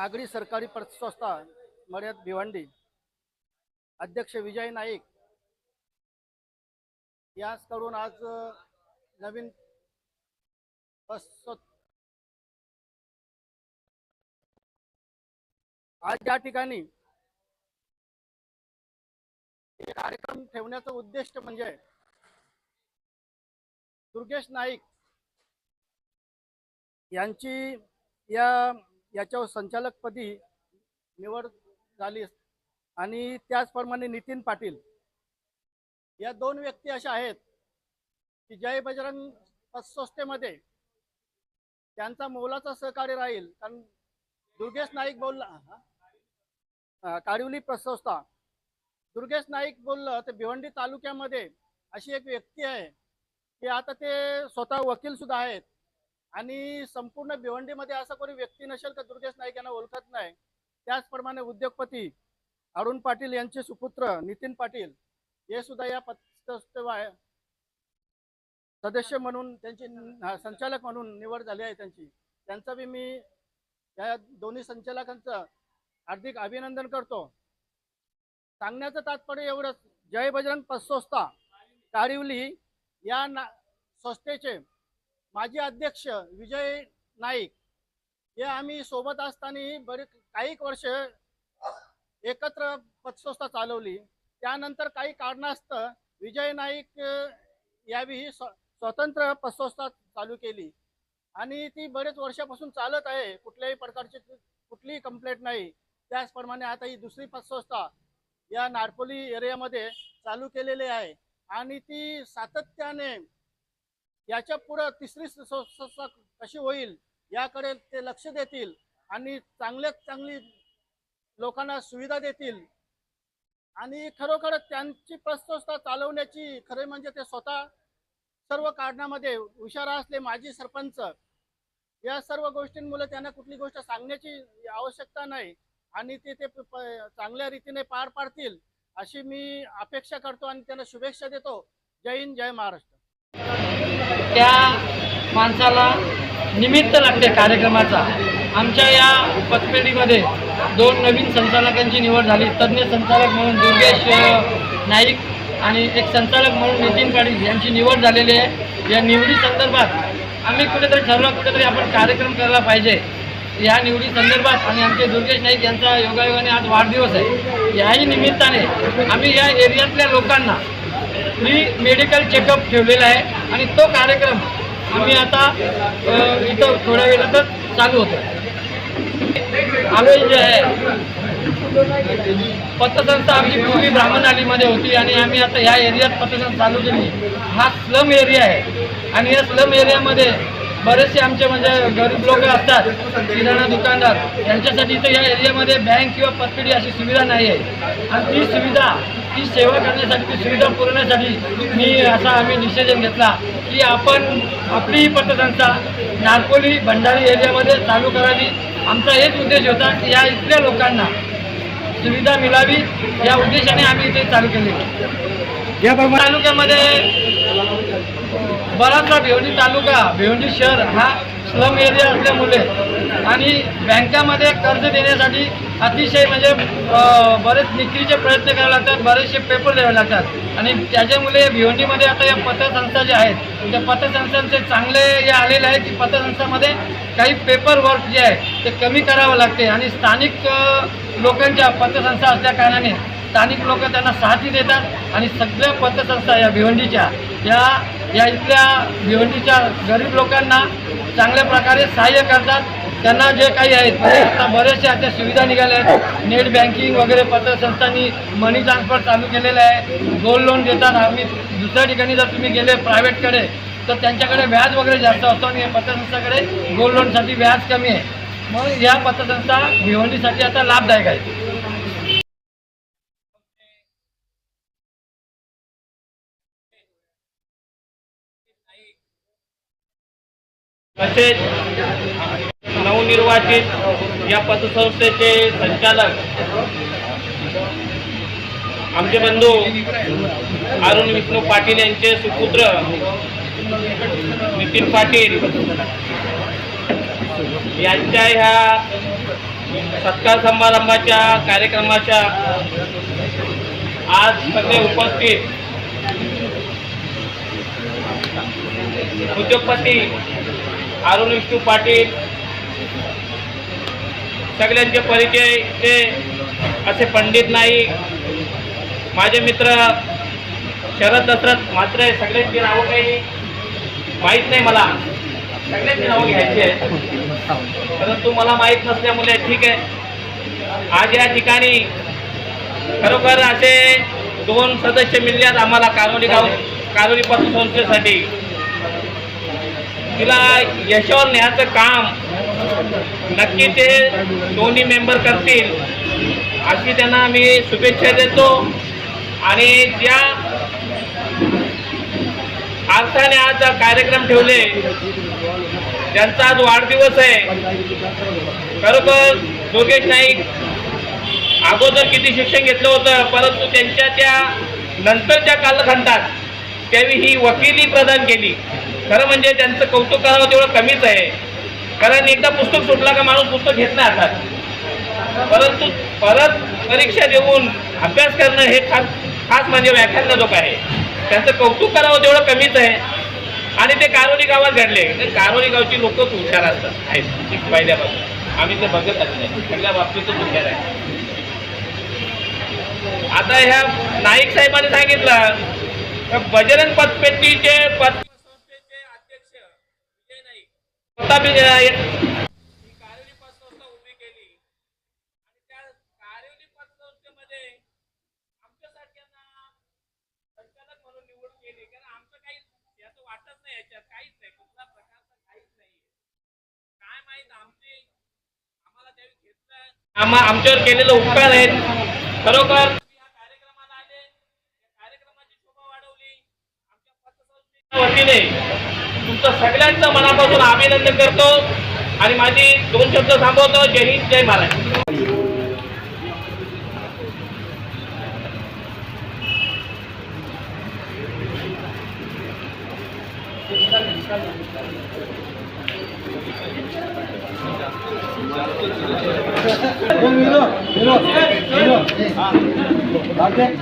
नागरी सरकारी पतसंस्था मर्याद भिवंडी अध्यक्ष विजय नाईक याचकडून आज नवीन आज या ठिकाणी हे कार्यक्रम ठेवण्याचं उद्दिष्ट म्हणजे दुर्गेश नाईक यांची या याच्यावर संचालकपदी निवड झाली आणि त्याचप्रमाणे नितीन पाटील. या दोन व्यक्ती अशा आहेत की जय बजरंग पतसंस्थेमध्ये त्यांचा मोलाचा सहकार्य राहील. कारण दुर्गेश नाईक बोलला हा? काडिवली पतसंस्था दुर्गेश नाईक बोललं तर भिवंडी तालुक्यामध्ये अशी एक व्यक्ती आहे की आता ते स्वतः वकील सुद्धा आहेत. आणि संपूर्ण भिवंडीमध्ये असा कोणी व्यक्ती नसेल का दुर्गेश नाईक यांना ओळखत नाही. त्याचप्रमाणे उद्योगपती अरुण पाटील यांचे सुपुत्र नितीन पाटील हे सुद्धा या पतसंस्थे सदस्य म्हणून त्यांची संचालक म्हणून निवड झाली आहे त्यांची. त्यांचा बी मी या दोन्ही संचालकांचं हार्दिक अभिनंदन करतो. सांगण्याचं तात्पर्य एवढंच. जय बजरंग पतसंस्था कारिवली या ना संस्थेचे माजी अध्यक्ष विजय नाईक हे आम्ही सोबत असताना बरे काही वर्ष एकत्र पतसंस्था चालवली. त्यानंतर काही कारणास्तव विजय नाईक यावी यावेळी स्व स्वतंत्र पतसंस्था चालू केली. आणि ती बरेच वर्षापासून चालत आहे. कुठल्याही प्रकारची कुठलीही कंप्लेंट नाही. त्याचप्रमाणे आता ही दुसरी पतसंस्था या नारपोली एरियामध्ये चालू केलेली आहे. आणि ती सातत्याने याच्या पुढं तिसरी संस्था कशी होईल याकडे ते लक्ष देतील आणि चांगल्यात चांगली लोकांना सुविधा देतील. आणि खरोखर त्यांची पतसंस्था चालवण्याची खरे म्हणजे ते स्वतः सर्व कारणामध्ये हुशार असले माजी सरपंच या सर्व गोष्टींमुळे त्यांना कुठली गोष्ट सांगण्याची आवश्यकता नाही आणि ते ते चांगल्या रीतीने पार पाडतील अशी मी अपेक्षा करतो आणि त्यांना शुभेच्छा देतो. जय हिंद जय महाराष्ट्र. त्या माणसाला निमित्त लागते कार्यक्रमाचा. आमच्या या पतपेढीमध्ये दोन नवीन संचालकांची निवड झाली. तज्ज्ञ संचालक म्हणून दुर्गेश नाईक आणि एक संचालक म्हणून नितीन पाटील यांची निवड झालेली आहे. या निवडी संदर्भात आम्ही कुठेतरी ठरलो कुठेतरी आपण कार्यक्रम करायला पाहिजे. या निवडी संदर्भात आणि आमचे दुर्गेश नाईक यांचा योगायोगाने आज वाढदिवस आहे. याही निमित्ताने आम्ही या एरियातल्या लोकांना फ्री मेडिकल चेकअप ठेवलेला आहे आणि तो कार्यक्रम आम्ही आता इथं थोड्या वेळातच चालू होतो. आम्ही जे आहे पतसंस्था आमची पूर्वी ब्राह्मण आलीमध्ये होती आणि आम्ही आता ह्या एरियात पतसंस्था चालू केली. हा स्लम एरिया आहे. आणि या स्लम एरियामध्ये बरेचसे आमचे म्हणजे गरीब लोक असतात किराणा दुकानदार यांच्यासाठी इथं या एरियामध्ये बँक किंवा पतपेढी अशी सुविधा नाही आहे आणि ती सुविधा ती सेवा करण्यासाठी ती सुविधा पुरवण्यासाठी मी असा आम्ही डिसिजन घेतला की आपण आपली ही पतसंस्था नारपोली भंडारी एरियामध्ये चालू करावी. आमचा हेच उद्देश होता की या इथल्या लोकांना सुविधा मिळावी. या उद्देशाने आम्ही इथे चालू केली. याप्रमाणे तालुक्यामध्ये बराचसा भिवंडी तालुका भिवंडी शहर हा स्लम एरिया असल्यामुळे. आणि बँकामध्ये कर्ज देण्यासाठी अतिशय म्हणजे बरेच निकरीचे प्रयत्न करावे लागतात बरेचसे पेपर द्यावे लागतात. आणि त्याच्यामुळे भिवंडीमध्ये आता या पतसंस्था ज्या आहेत त्या पतसंस्थांचे चांगले हे आलेले आहे की पतसंस्थामध्ये काही पेपर वर्क जे आहे ते कमी करावं लागते. आणि स्थानिक लोकांच्या पतसंस्था असल्या कारणाने स्थानिक लोक त्यांना साथी देतात. आणि सगळ्या पतसंस्था या भिवंडीच्या या या इथल्या भिवंडीच्या गरीब लोकांना चांगल्या प्रकारे सहाय्य करतात. त्यांना जे काही आहेत आता बऱ्याचशा आता सुविधा निघाल्या आहेत. नेट बँकिंग वगैरे पतसंस्थांनी मनी ट्रान्सफर चालू केलेलं आहे. गोल्ड लोन देतात. आम्ही दुसऱ्या ठिकाणी जर तुम्ही गेले प्रायव्हेटकडे तर त्यांच्याकडे व्याज वगैरे जास्त असतो आणि पतसंस्थाकडे गोल्ड लोनसाठी व्याज कमी आहे. मग या पतसंस्था भिवंडीसाठी आता लाभदायक आहे. तसेच नवनिर्वाचित या पतसंस्थेचे संचालक आमचे बंधू अरुण विष्णू पाटील यांचे सुपुत्र नितीन पाटील यांच्या ह्या सत्कार समारंभाच्या कार्यक्रमाच्या आज सगळे उपस्थित उद्योगपती अरुण विष्णू पाटील सगळ्यांचे परिचय ते असे पंडित नाईक माझे मित्र शरद दशरथ मात्र सगळ्यांची नावं काही माहीत नाही मला. सगळ्यांची नावं घ्यायची आहेत. परंतु मला माहीत नसल्यामुळे ठीक आहे. आज या ठिकाणी खरोखर असे दोन सदस्य मिळल्यात आम्हाला कारोली गाव कारोली पतसंस्थेसाठी तिला यशावर न्यायचं काम नक्की ते दोन्ही मेंबर करतील. अशी त्यांना मी शुभेच्छा देतो. आणि ज्या अर्थाने आज कार्यक्रम ठेवले त्यांचा आज वाढदिवस आहे. खरोखर योगेश नाईक अगोदर किती शिक्षण घेतलं होतं परंतु त्यांच्या त्या नंतरच्या कालखंडात त्यावेळी ही वकिली प्रदान केली. खरं म्हणजे त्यांचं कौतुक करावं तेवढं कमीच आहे. कारण एकदा पुस्तक सुटला का माणूस पुस्तक घेत नाही हातात परंतु परत परीक्षा देऊन अभ्यास करणं हे खास खास म्हणजे व्याख्यानजोग आहे. त्यांचं कौतुक करावं तेवढं कमीच आहे. आणि ते कारोली गावात घडले. तर कारोली गावची लोक हुशार असतात. आहेत. पहिल्यापासून. आम्ही ते बघत नाही. सगळ्या बाबतीतच हुशार आहे. आता ह्या नाईक साहेबांनी सांगितलं का बजरंग पतपेटीचे पत आम्हा आमच्यावर केलेलं उपकार आहेत. खरोखर कार्यक्रमाला आले. कार्यक्रमाची शोभा वाढवली. आमच्या वतीने तुमचं सगळ्यांचं मनापासून अभिनंदन करतो. आणि माझी दोन शब्द थांबवतो. जय हिंद जय महाराज Bueno, mira, mira. 나한테?